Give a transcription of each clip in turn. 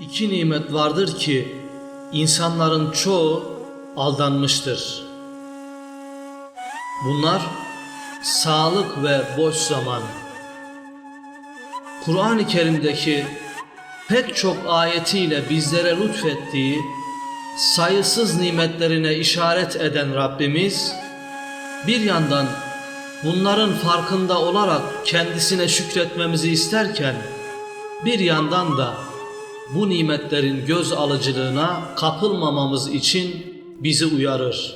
İki nimet vardır ki insanların çoğu aldanmıştır. Bunlar sağlık ve boş zaman. Kur'an-ı Kerim'deki pek çok ayetiyle bizlere lütfettiği sayısız nimetlerine işaret eden Rabbimiz bir yandan bunların farkında olarak kendisine şükretmemizi isterken bir yandan da bu nimetlerin göz alıcılığına kapılmamamız için bizi uyarır.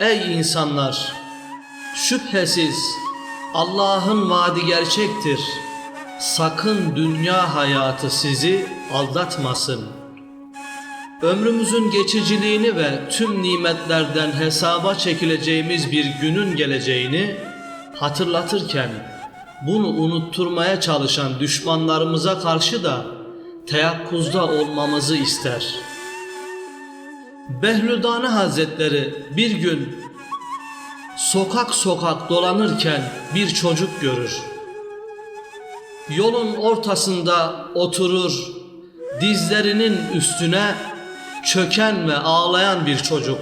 Ey insanlar! Şüphesiz Allah'ın vaadi gerçektir. Sakın dünya hayatı sizi aldatmasın. Ömrümüzün geçiciliğini ve tüm nimetlerden hesaba çekileceğimiz bir günün geleceğini hatırlatırken bunu unutturmaya çalışan düşmanlarımıza karşı da teyakkuzda olmamızı ister. Behlüdane Hazretleri bir gün sokak sokak dolanırken bir çocuk görür. Yolun ortasında oturur, dizlerinin üstüne çöken ve ağlayan bir çocuk.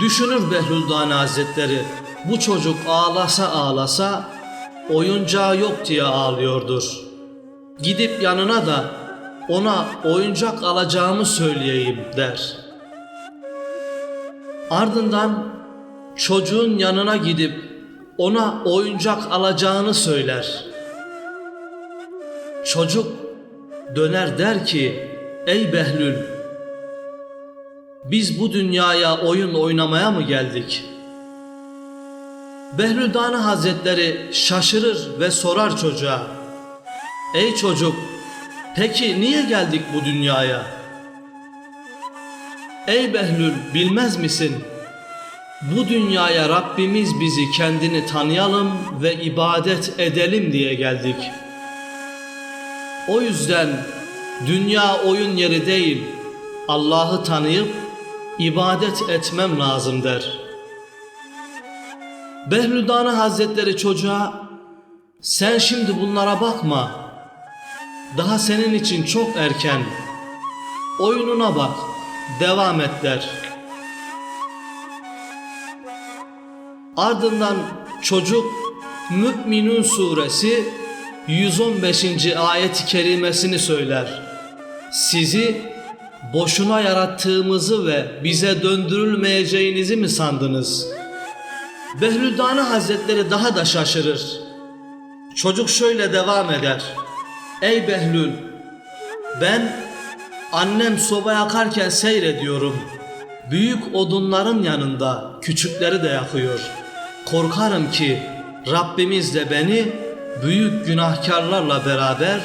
Düşünür Behlüldane Hazretleri, bu çocuk ağlasa ağlasa oyuncağı yok diye ağlıyordur. Gidip yanına da ona oyuncak alacağımı söyleyeyim der. Ardından çocuğun yanına gidip ona oyuncak alacağını söyler. Çocuk döner der ki ey Behlül biz bu dünyaya oyun oynamaya mı geldik? Behlüldane Hazretleri şaşırır ve sorar çocuğa Ey çocuk peki niye geldik bu dünyaya? Ey Behlül bilmez misin? Bu dünyaya Rabbimiz bizi kendini tanıyalım ve ibadet edelim diye geldik. O yüzden dünya oyun yeri değil, Allah'ı tanıyıp ibadet etmem lazım der. Behlüdane Hazretleri çocuğa sen şimdi bunlara bakma. Daha senin için çok erken. Oyununa bak, devam et der. Ardından çocuk Mü'minun suresi 115. ayet-i kerimesini söyler. Sizi boşuna yarattığımızı ve bize döndürülmeyeceğinizi mi sandınız? Behlüldane Hazretleri daha da şaşırır. Çocuk şöyle devam eder. Ey Behlül, ben annem soba yakarken seyrediyorum. Büyük odunların yanında küçükleri de yakıyor. Korkarım ki Rabbimiz de beni büyük günahkarlarla beraber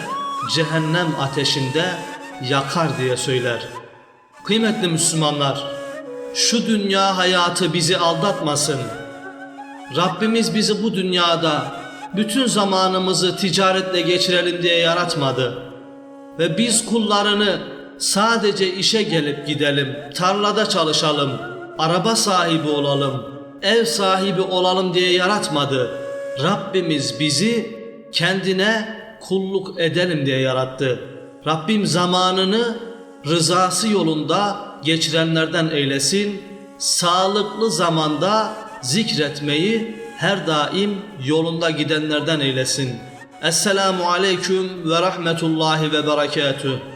cehennem ateşinde yakar diye söyler. Kıymetli Müslümanlar, şu dünya hayatı bizi aldatmasın. Rabbimiz bizi bu dünyada bütün zamanımızı ticaretle geçirelim diye yaratmadı. Ve biz kullarını sadece işe gelip gidelim, tarlada çalışalım, araba sahibi olalım, ev sahibi olalım diye yaratmadı. Rabbimiz bizi kendine kulluk edelim diye yarattı. Rabbim zamanını rızası yolunda geçirenlerden eylesin. Sağlıklı zamanda zikretmeyi her daim yolunda gidenlerden eylesin. Esselamu aleyküm ve rahmetullahi ve berekatuhu.